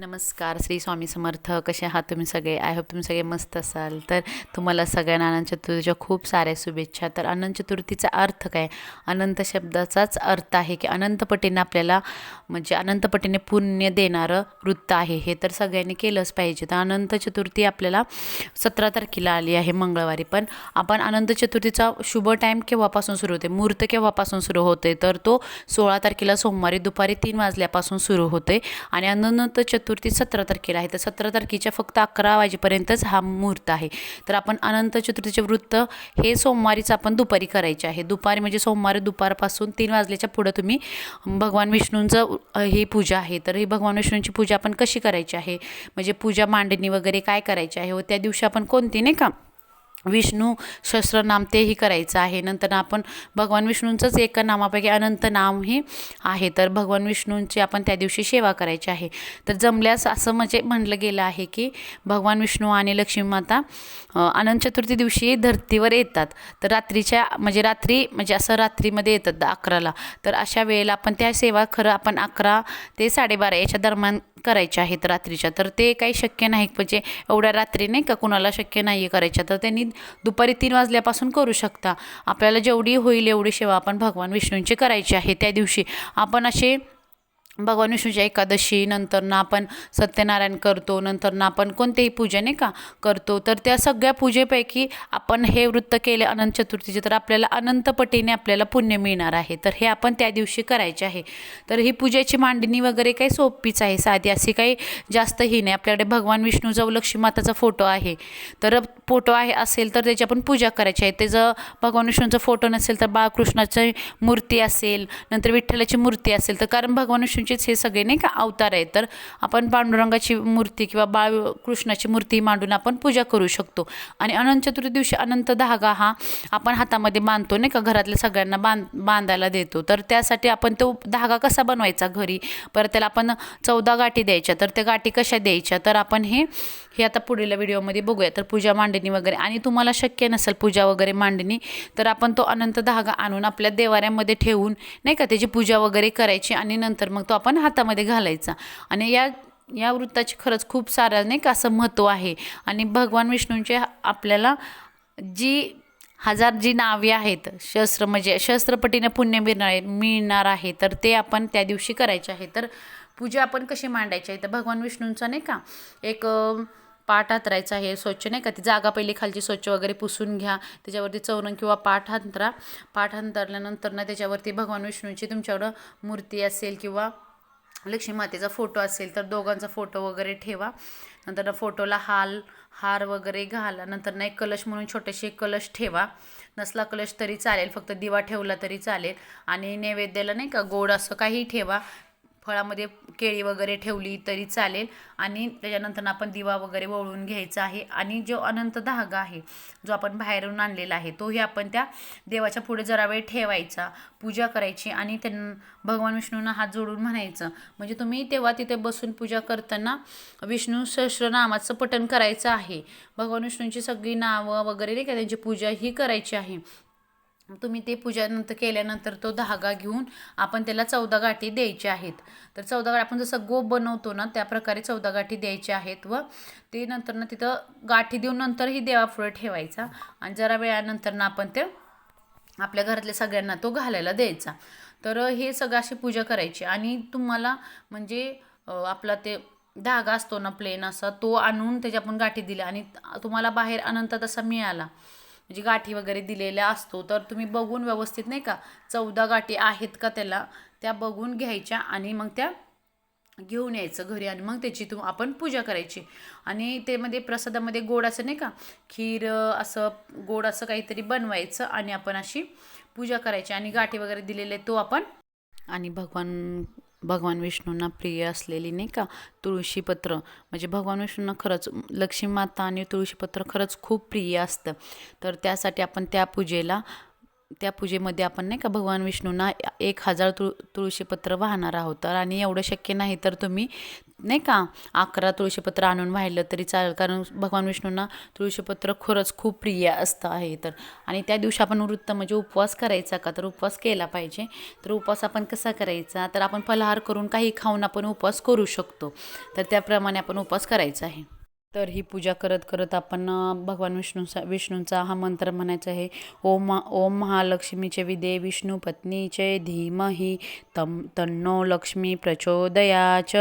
नमस्कार श्री स्वामी समर्थ. कसे आहात तुम्ही सगळे? आय होप तुम्ही सगळे मस्त असाल. तर तुम्हाला सगळ्यांना अनंत चतुर्थीच्या खूप साऱ्या शुभेच्छा. तर अनंत चतुर्थीचा अर्थ काय? अनंत शब्दाचाच अर्थ आहे की अनंत पटीने आपल्याला म्हणजे अनंत पटीने पुण्य देणारं वृत्त आहे. हे तर सगळ्यांनी केलंच पाहिजे. तर अनंत चतुर्थी आपल्याला सतरा तारखेला आली आहे मंगळवारी. पण आपण अनंत चतुर्थीचा शुभ टाईम केव्हापासून सुरू होते मुहूर्त केव्हापासून सुरू होते तर तो सोळा तारखेला सोमवारी दुपारी तीन वाजल्यापासून सुरू होते आणि अनंत चतुर्थी सतरा तारखेला आहे. तर सतरा तारखेच्या फक्त अकरा वाजेपर्यंतच हा मुहूर्त आहे. तर आपण अनंत चतुर्थीचे वृत्त हे सोमवारीच आपण दुपारी करायचे आहे. दुपारी म्हणजे सोमवारी दुपारपासून तीन वाजल्याच्या पुढं तुम्ही भगवान विष्णूंचं ही पूजा आहे. तर ही भगवान विष्णूंची पूजा आपण कशी करायची आहे? म्हणजे पूजा मांडणी वगैरे काय करायची आहे व त्या दिवशी आपण कोणती नाही का? विष्णू सहस्रनाम तेही करायचं आहे. नंतर आपण भगवान विष्णूंचंच एका नामापैकी अनंत नाम हे आहे. तर भगवान विष्णूंची आपण त्या दिवशी सेवा करायची आहे. तर जमल्यास असं म्हणजे म्हणलं गेलं आहे की भगवान विष्णू आणि लक्ष्मी माता अनंत चतुर्थी दिवशी धर्तीवर येतात. तर रात्रीच्या म्हणजे रात्री म्हणजे असं रात्रीमध्ये येतात द- अकराला. तर अशा वेळेला आपण त्या सेवा खरं आपण अकरा ते साडेबारा याच्या दरम्यान करायच्या आहेत रात्रीच्या. तर ते काही शक्य नाही. म्हणजे एवढ्या रात्री नाही का कुणाला शक्य नाही आहे करायच्या. तर त्यांनी दुपारी तीन वाजल्यापासून करू शकता. आपल्याला जेवढी होईल एवढी सेवा आपण भगवान विष्णूंची करायची आहे. त्या दिवशी आपण असे भगवान विष्णूच्या एकादशी नंतर ना आपण सत्यनारायण करतो नंतर ना आपण कोणतेही पूजा नाही का करतो तर त्या सगळ्या पूजेपैकी आपण हे वृत्त केले अनंत चतुर्थीचे तर आपल्याला अनंतपटीने आपल्याला पुण्य मिळणार आहे. तर हे आपण त्या दिवशी करायचे आहे. तर ही पूजेची मांडणी वगैरे काही सोपीच आहे साधी अशी काही जास्त ही नाही. आपल्याकडे भगवान विष्णू व लक्ष्मी माताचा फोटो आहे. तर फोटो आहे असेल तर त्याची आपण पूजा करायची आहे. त्याचं भगवान विष्णूचा फोटो नसेल तर बाळकृष्णाची मूर्ती असेल नंतर विठ्ठलाची मूर्ती असेल तर कारण भगवान विष्णूचेच हे सगळे नाही का अवतार आहेत. तर आपण पांडुरंगाची मूर्ती किंवा बाळ कृष्णाची मूर्ती मांडून आपण पूजा करू शकतो. आणि अनंत चतुर्थी दिवशी अनंत धागा हा आपण हातामध्ये बांधतो नाही का घरातल्या सगळ्यांना बांध बांधायला देतो. तर त्यासाठी आपण तो धागा कसा बनवायचा घरी? परत त्याला आपण चौदा गाठी द्यायच्या. तर त्या गाठी कशा द्यायच्या? तर आपण हे हे आता पुढील व्हिडिओमध्ये बघूया. तर पूजा मांडणी वगैरे. आणि तुम्हाला शक्य नसेल पूजा वगैरे मांडणी तर आपण तो अनंत धागा आणून आपल्या देवाऱ्यामध्ये ठेवून नाही का त्याची पूजा वगैरे करायची. आणि नंतर मग तो आपण हातामध्ये घालायचा. आणि या या वृत्ताची खरंच खूप सारं नाही का असं महत्त्व आहे. आणि भगवान विष्णूंचे आपल्याला जी हजार जी नावे आहेत शस्त्र म्हणजे शस्त्रपटीने पुण्य मिळणार मिळणार आहे तर ते आपण त्या दिवशी करायचे आहे. तर पूजा आपण कशी मांडायची आहे? तर भगवान विष्णूंचा नाही का एक पाठ हातरायचा आहे स्वच्छ नाही का ती जागा पहिली खालची स्वच्छ वगैरे पुसून घ्या त्याच्यावरती चौरंग किंवा पाठ हांतरा पाठ अंतरल्यानंतर ना त्याच्यावरती भगवान विष्णूंची तुमच्याकडं मूर्ती असेल किंवा लक्ष्मी मातेचा फोटो असेल तर दोघांचा फोटो वगैरे ठेवा. नंतर फोटोला हाल हार वगैरे घाला. नंतर ना एक कलश म्हणून छोटेसे कलश ठेवा. नसला कलश तरी चालेल फक्त दिवा ठेवला तरी चालेल. आणि नैवेद्याला नाही का गोड असं काही ठेवा. फळामध्ये केळी वगैरे ठेवली तरी चालेल. आणि त्याच्यानंतर आपण दिवा वगैरे वळून घ्यायचा आहे. आणि जो अनंत धागा आहे जो आपण बाहेरून आणलेला आहे तोही आपण त्या देवाच्या पुढे जरा वेळ ठेवायचा पूजा करायची आणि त्यां भगवान विष्णूंना हात जोडून म्हणायचं. म्हणजे तुम्ही तेव्हा तिथे बसून पूजा करताना विष्णू सहस्रनामाचं पठण करायचं आहे. भगवान विष्णूंची सगळी नावं वगैरे नाही का त्यांची पूजा ही करायची आहे. तुम्ही ते पूजानंतर केल्यानंतर तो धागा घेऊन आपण त्याला चौदा गाठी द्यायच्या आहेत. तर चौदा गाठी आपण जसं गोप बनवतो ना त्या प्रकारे चौदा गाठी द्यायच्या आहेत व ते नंतर ना तिथं गाठी देऊन नंतरही देवापुढे ठेवायचा. आणि जरा वेळानंतर ना आपण ते आपल्या घरातल्या सगळ्यांना तो घालायला द्यायचा. तर हे सगळं अशी पूजा करायची. आणि तुम्हाला म्हणजे आपला ते धागा असतो ना प्लेन असा तो आणून त्याच्या आपण गाठी दिल्या आणि तुम्हाला बाहेर अनंत तसा मिळाला. म्हणजे गाठी वगैरे दिलेल्या असतो तर तुम्ही बघून व्यवस्थित नाही का चौदा गाठी आहेत का त्याला त्या बघून घ्यायच्या आणि मग त्या घेऊन यायचं घरी आणि मग त्याची तू आपण पूजा करायची. आणि त्यामध्ये प्रसादामध्ये गोड असं नाही का खीर असं गोड असं काहीतरी बनवायचं आणि आपण अशी पूजा करायची. आणि गाठी वगैरे दिलेले तो आपण आणि भगवान भगवान विष्णूंना प्रिय असलेली नाही का तुळशीपत्र म्हणजे भगवान विष्णूंना खरंच लक्ष्मी माता आणि तुळशीपत्र खरंच खूप प्रिय असतं. तर त्यासाठी आपण त्या पूजेला त्या पूजेमध्ये आपण नाही का भगवान विष्णूंना एक हजार तुळ तुळशीपत्र वाहणार आहोत. तर आणि एवढं शक्य नाही तर तुम्ही नाही का अकरा तुळशीपत्र आणून वाहिलं तरी चालेल. कारण भगवान विष्णूंना तुळशीपत्र खरंच खूप प्रिय असतं आहे तर. आणि त्या दिवशी आपण वृत्त म्हणजे उपवास करायचा का? तर उपवास केला पाहिजे. तर उपवास आपण कसा करायचा? तर आपण फलाहार करून काही खाऊन आपण उपवास करू शकतो. तर त्याप्रमाणे आपण उपवास करायचा आहे. तर ही पूजा करत करत आपण भगवान विष्णूचा विष्णूंचा हा मंत्र म्हणायचा आहे ओम ओम महालक्ष्मीचे विदे विष्णू पत्नीचे धीमही तम तन्नो लक्ष्मी प्रचोदयाच.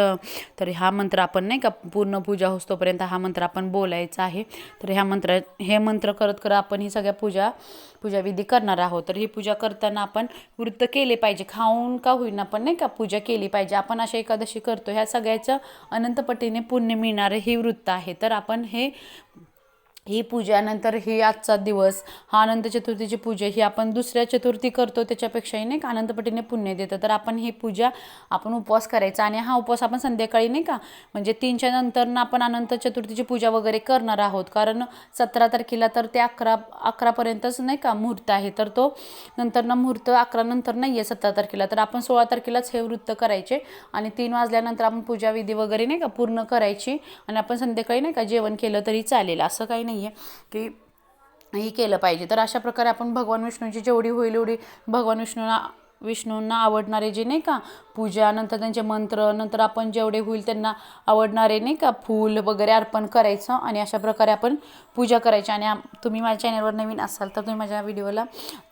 तर हा मंत्र आपण नाही का पूर्ण पूजा होतोपर्यंत हा मंत्र आपण बोलायचा आहे. तर ह्या मंत्र हे मंत्र करत करत आपण ही सगळ्या पूजा पूजाविधी करणार आहोत. तर ही पूजा करताना आपण वृत्त केले पाहिजे. खाऊन का होईना पण नाही का पूजा केली पाहिजे. आपण अशा एकादशी करतो. ह्या सगळ्याचं अनंतपटीने पुण्य मिळणारं ही वृत्त आहे. तर आपण हे ही पूजानंतर ही आजचा दिवस हा अनंत चतुर्थीची पूजा ही आपण दुसऱ्या चतुर्थी करतो त्याच्यापेक्षाही नाही का अनंतपटीने पुण्य देतं. तर आपण ही पूजा आपण उपवास करायचा आणि हा उपवास आपण संध्याकाळी नाही का म्हणजे तीनच्या नंतरनं आपण अनंत चतुर्थीची पूजा वगैरे करणार आहोत. कारण सतरा तारखेला तर ते अकरा अकरापर्यंतच नाही का मुहूर्त आहे. तर तो नंतर ना मुहूर्त अकरा नंतर नाही आहे सतरा तारखेला. तर आपण सोळा तारखेलाच हे वृत्त करायचे आणि तीन वाजल्यानंतर आपण पूजाविधी वगैरे नाही का पूर्ण करायची आणि आपण संध्याकाळी नाही का जेवण केलं तरी चालेल. असं काही नाही आहे की ही केलं पाहिजे. तर अशा प्रकारे आपण भगवान विष्णूची जेवढी होईल एवढी भगवान विष्णूंना विष्णूंना आवडणारे जे नाही का पूजा नंतर त्यांचे मंत्र नंतर आपण जेवढे होईल त्यांना आवडणारे नाही का फूल वगैरे अर्पण करायचं आणि अशा प्रकारे आपण पूजा करायची. आणि तुम्ही माझ्या चॅनलवर नवीन असाल तर तुम्ही माझ्या व्हिडिओला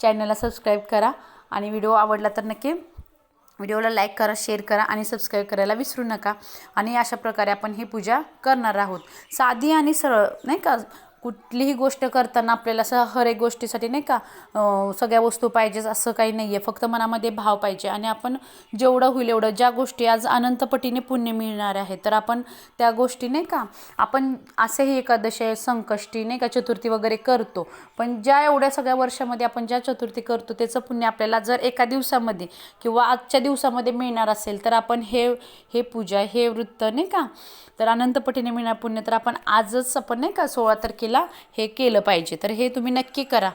चॅनलला सबस्क्राईब करा. आणि व्हिडिओ आवडला तर नक्की व्हिडिओला लाईक करा शेअर करा आणि सबस्क्राईब करायला विसरू नका. आणि अशा प्रकारे आपण ही पूजा करणार आहोत. साधी आणि सरळ नाही का कुठलीही गोष्ट करताना आपल्याला असं हर एक गोष्टीसाठी नाही का सगळ्या वस्तू पाहिजेच असं काही नाही आहे फक्त मनामध्ये भाव पाहिजे. आणि आपण जेवढं होईल एवढं ज्या गोष्टी आज अनंतपटीने पुण्य मिळणार आहे तर आपण त्या गोष्टी नाही का आपण असेही एकादशी संकष्टी नाही का चतुर्थी वगैरे करतो. पण ज्या एवढ्या सगळ्या वर्षामध्ये आपण ज्या चतुर्थी करतो त्याचं पुण्य आपल्याला जर एका दिवसामध्ये किंवा आजच्या दिवसामध्ये मिळणार असेल तर आपण हे हे पूजा हे वृत्त नाही का तर अनंतपटीने मिळणार पुण्य तर आपण आजच आपण नाही का सोळा तारखेला हे केलं पाहिजे. तर हे तुम्ही नक्की करा.